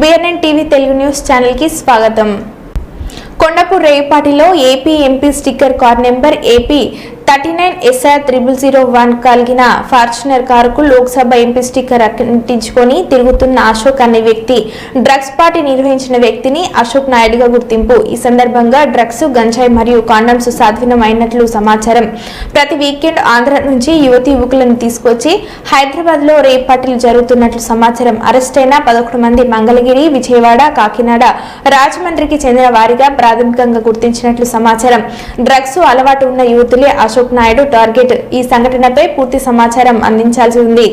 BNN TV Telugu news ఛానల్కి స్వాగతం. Kondapur రేపాటిలో AP MP sticker car number AP thirty nine SR triple zero one కలిగిన Fortuner కారుకు Lok Sabha MP sticker అంటించుకొని తిరుగుతున్న అశోక్ అనే వ్యక్తి డ్రగ్స్ పార్టీ నిర్వహించిన వ్యక్తిని అశోక్ నాయుడుగా గుర్తింపు. ఈ సందర్భంగా డ్రగ్స్ గంజాయి మరియు కాండమ్స్ సాధీనమైనట్లు అయినట్లు సమాచారం. ప్రతి వీకెండ్ ఆంధ్ర నుంచి యువతి యువకులను తీసుకొచ్చి హైదరాబాద్లో రేపాటిలు జరుగుతున్నట్లు సమాచారం. అరెస్ట్ అయిన పదకొండు మంది మంగళగిరి విజయవాడ కాకినాడ రాజమండ్రికి చెందిన వారిగా ప్రాథమికంగా గుర్తించినట్లు సమాచారం. డ్రగ్స్ అలవాటు ఉన్న యువతులే అశోక్ నాయుడు టార్గెట్ ఈ సంఘటనపై పూర్తి సమాచారం అందించాల్సి ఉంది.